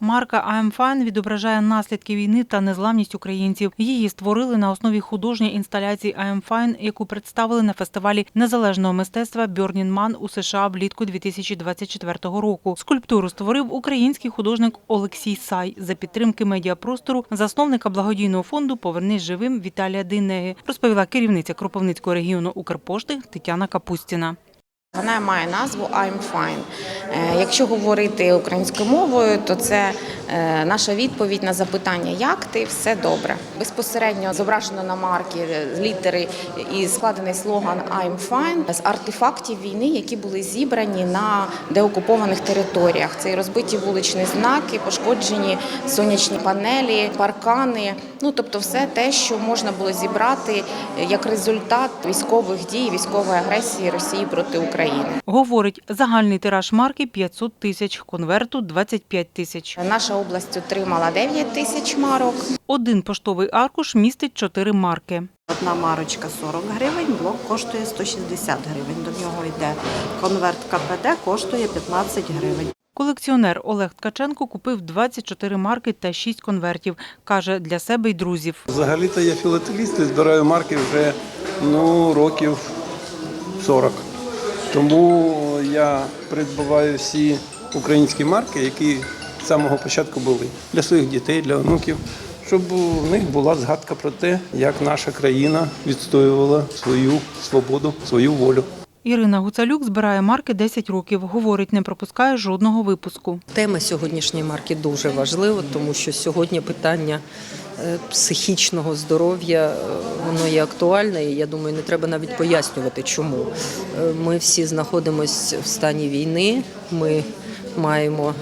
Марка «I'm Fine» відображає наслідки війни та незламність українців. Її створили на основі художньої інсталяції «I'm Fine», яку представили на фестивалі незалежного мистецтва Man у США влітку 2024 року. Скульптуру створив український художник Олексій Сай за підтримки медіапростору, засновника благодійного фонду Повернись живим Віталія Дейнеги, розповіла керівниця Кропивницького регіону Укрпошти Тетяна Капустіна. Вона має назву I'm Fine. Е, Якщо говорити українською мовою, то це наша відповідь на запитання Як ти все добре. Безпосередньо зображено на марки е, літери і складений слоган I'm Fine з артефактів війни, які були зібрані на деокупованих територіях. Це і розбиті вуличні знаки, пошкоджені сонячні панелі, паркани. Ну тобто, все те, що можна було зібрати е, як результат військових дій, військової агресії Росії проти України. Говорить, загальний тираж марки 500 тисяч, конверту 25 тисяч. Наша область отримала 9 тисяч марок. Один поштовий аркуш містить 4 марки. Одна марочка 40 гривень, блок коштує 160 гривень. До нього йде конверт КПД, коштує 15 гривень. Колекціонер Олег Ткаченко купив 24 марки та 6 конвертів. Каже, для себе й друзів. Взагалі-то я філателіст і збираю марки вже ну, років 40. Тому я придбаваю всі українські марки, які з самого початку були для своїх дітей, для онуків, щоб у них була згадка про те, як наша країна відстоювала свою свободу, свою волю. Ірина Гуцалюк збирає марки 10 років. Говорить, не пропускає жодного випуску. Тема сьогоднішньої марки дуже важлива, тому що сьогодні питання е, психічного здоров'я е, воно є актуальне, і я думаю, не треба навіть пояснювати, чому. Е, Ми всі знаходимося в стані війни, ми маємо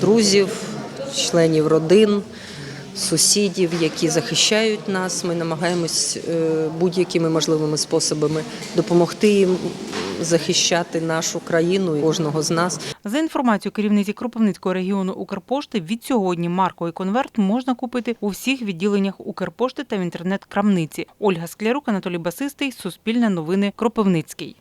друзів, членів родин. Сусідів, які захищають нас, ми намагаємось е, будь-якими можливими способами допомогти їм захищати нашу країну і кожного з нас. За інформацією керівниці Кропивницького регіону Укрпошти, від сьогодні марковий конверт можна купити у всіх відділеннях Укрпошти та в інтернет-крамниці. Ольга Склярук, Анатолій Басистий, Суспільне новини, Кропивницький.